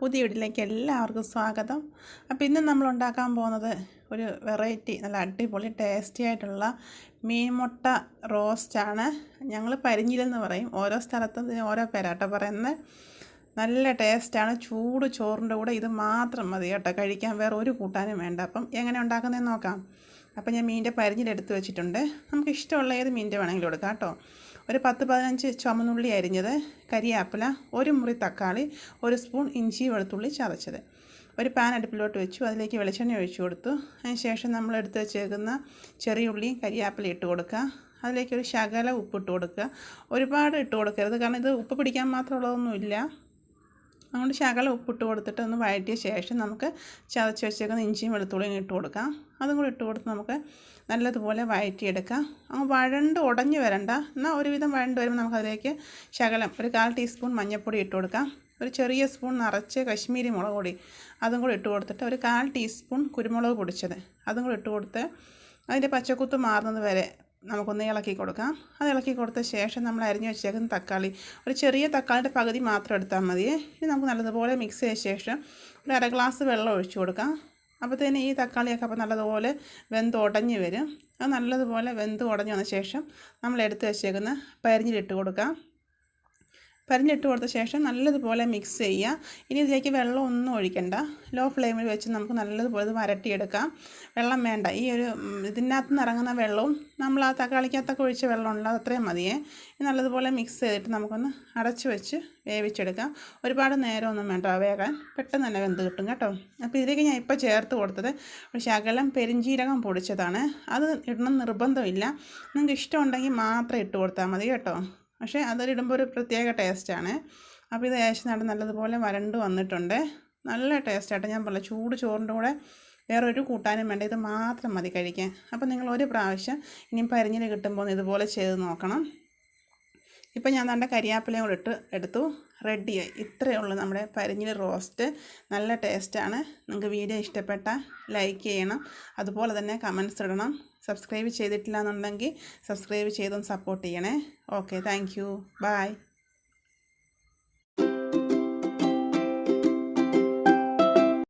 പുതിയ വീട്ടിലേക്ക് എല്ലാവർക്കും സ്വാഗതം. അപ്പോൾ ഇന്ന് നമ്മൾ ഉണ്ടാക്കാൻ പോകുന്നത് ഒരു വെറൈറ്റി നല്ല അടിപൊളി ടേസ്റ്റി ആയിട്ടുള്ള മീൻമുട്ട റോസ്റ്റാണ് ഞങ്ങൾ പരിഞ്ഞിലെന്ന് പറയും. ഓരോ സ്ഥലത്തും ഇതിന് ഓരോ പേരാട്ടോ പറയുന്നത്. നല്ല ടേസ്റ്റാണ് ചൂട് ചോറിന്റെ കൂടെ ഇത് മാത്രം മതി കേട്ടോ. കഴിക്കാൻ വേറെ ഒരു കൂട്ടാനും വേണ്ട. അപ്പം എങ്ങനെ ഉണ്ടാക്കുന്നതെന്ന് നോക്കാം. അപ്പം ഞാൻ മീനിന്റെ പരിഞ്ഞിലെടുത്ത് വെച്ചിട്ടുണ്ട്. നമുക്ക് ഇഷ്ടമുള്ള ഏത് മീനിന്റെ വേണമെങ്കിലും എടുക്കാം കേട്ടോ. ഒരു പത്ത് പതിനഞ്ച് ചുമന്നുള്ളി അരിഞ്ഞത് കരിയാപ്പില ഒരു മുറി തക്കാളി ഒരു സ്പൂൺ ഇഞ്ചി വെളുത്തുള്ളി ചതച്ചത്. ഒരു പാൻ അടുപ്പിലോട്ട് വെച്ചു അതിലേക്ക് വെളിച്ചെണ്ണ ഒഴിച്ചു കൊടുത്തു. അതിന് ശേഷം നമ്മൾ എടുത്ത് വെച്ചേക്കുന്ന ചെറിയ ഉള്ളിയും കരിയാപ്പില ഇട്ട് കൊടുക്കുക. അതിലേക്ക് ഒരു ശകല ഉപ്പിട്ട് കൊടുക്കുക. ഒരുപാട് ഇട്ട് കൊടുക്കരുത് കാരണം ഇത് ഉപ്പ് പിടിക്കാൻ മാത്രമുള്ളതൊന്നുമില്ല. അതുകൊണ്ട് ശകലം ഉപ്പിട്ട് കൊടുത്തിട്ട് ഒന്ന് വഴറ്റിയ ശേഷം നമുക്ക് ചതച്ച് വെച്ചേക്കുന്ന ഇഞ്ചിയും വെളുത്തുള്ളിയും ഇട്ട് കൊടുക്കാം. അതും കൂടി ഇട്ട് കൊടുത്ത് നമുക്ക് നല്ലതുപോലെ വഴറ്റിയെടുക്കാം. അങ്ങ് വഴണ്ട് ഉടഞ്ഞു വരണ്ട. എന്നാൽ ഒരുവിധം വഴണ്ട് വരുമ്പോൾ നമുക്കതിലേക്ക് ശകലം ഒരു കാൽ ടീസ്പൂൺ മഞ്ഞൾപ്പൊടി ഇട്ട് കൊടുക്കാം. ഒരു ചെറിയ സ്പൂൺ നിറച്ച് കശ്മീരി മുളക് പൊടി. അതും കൂടി ഇട്ട് കൊടുത്തിട്ട് ഒരു കാൽ ടീസ്പൂൺ കുരുമുളക് പൊടിച്ചത്. അതും കൂടി ഇട്ട് കൊടുത്ത് അതിന്റെ പച്ചക്കുത്ത് മാറുന്നത് വരെ നമുക്കൊന്ന് ഇളക്കി കൊടുക്കാം. അത് ഇളക്കി കൊടുത്ത ശേഷം നമ്മൾ അരിഞ്ഞു വെച്ചേക്കുന്ന തക്കാളി ഒരു ചെറിയ തക്കാളിയുടെ പകുതി മാത്രം എടുത്താൽ മതി. ഇനി നമുക്ക് നല്ലതുപോലെ മിക്സ് ചെയ്ത ശേഷം ഒരു അര ഗ്ലാസ് വെള്ളം ഒഴിച്ചു കൊടുക്കാം. അപ്പോഴത്തേന് ഈ തക്കാളിയൊക്കെ അപ്പോൾ നല്ലതുപോലെ വെന്ത് ഉടഞ്ഞ് വരും. അത് നല്ലതുപോലെ വെന്ത് ഉടഞ്ഞു വന്ന ശേഷം നമ്മൾ എടുത്ത് വെച്ചേക്കുന്ന പരിഞ്ഞിലിട്ട് കൊടുക്കാം. പരിഞ്ഞിട്ട് കൊടുത്ത ശേഷം നല്ലതുപോലെ മിക്സ് ചെയ്യുക. ഇനി ഇതിലേക്ക് വെള്ളം ഒന്നും ഒഴിക്കണ്ട. ലോ ഫ്ലെയിമിൽ വെച്ച് നമുക്ക് നല്ലതുപോലെ ഇത് വരട്ടിയെടുക്കാം. വെള്ളം വേണ്ട. ഈ ഒരു ഇതിനകത്ത് നിന്ന് ഇറങ്ങുന്ന വെള്ളവും നമ്മൾ ആ തക്കാളിക്കകത്തൊക്കെ ഒഴിച്ച വെള്ളം ഉണ്ടോ അത്രയും മതിയേ. നല്ലതുപോലെ മിക്സ് ചെയ്തിട്ട് നമുക്കൊന്ന് അടച്ചു വെച്ച് വേവിച്ചെടുക്കാം. ഒരുപാട് നേരമൊന്നും വേണ്ട വേകാൻ പെട്ടെന്ന് തന്നെ വെന്ത് കിട്ടും കേട്ടോ. അപ്പോൾ ഇതിലേക്ക് ഞാൻ ഇപ്പോൾ ചേർത്ത് കൊടുത്തത് ഒരു ശകലം പെരിഞ്ചീരകം പൊടിച്ചതാണ്. അത് ഇടണം നിർബന്ധമില്ല. നിങ്ങൾക്ക് ഇഷ്ടമുണ്ടെങ്കിൽ മാത്രം ഇട്ട് കൊടുത്താൽ മതി കേട്ടോ. പക്ഷേ അതിലിടുമ്പോൾ ഒരു പ്രത്യേക ടേസ്റ്റാണ്. അപ്പോൾ ഇത് ഏശനായിട്ട് നല്ലതുപോലെ വരണ്ട് വന്നിട്ടുണ്ട്. നല്ല ടേസ്റ്റായിട്ട് ഞാൻ പറഞ്ഞു ചൂട് ചോറിന്റെ കൂടെ വേറൊരു കൂട്ടാനും വേണ്ട. ഇത് മാത്രം മതി കഴിക്കാൻ. അപ്പോൾ നിങ്ങൾ ഒരു പ്രാവശ്യം ഇനിയും പരിഞ്ഞിന് കിട്ടുമ്പോൾ ഇതുപോലെ ചെയ്ത് നോക്കണം. ഇപ്പം ഞാൻ നല്ല കരിയാപ്പിലയും കൂടെ ഇട്ട് എടുത്തു. റെഡിയായി ഇത്രയേ ഉള്ളൂ നമ്മുടെ പരിഞ്ഞിൽ റോസ്റ്റ്. നല്ല ടേസ്റ്റാണ്. നിങ്ങൾക്ക് വീഡിയോ ഇഷ്ടപ്പെട്ട ലൈക്ക് ചെയ്യണം. അതുപോലെ തന്നെ കമൻസ് ഇടണം. സബ്സ്ക്രൈബ് ചെയ്തിട്ടില്ല എന്നുണ്ടെങ്കിൽ സബ്സ്ക്രൈബ് ചെയ്തൊന്ന് സപ്പോർട്ട് ചെയ്യണേ. Okay thank you. ബൈ.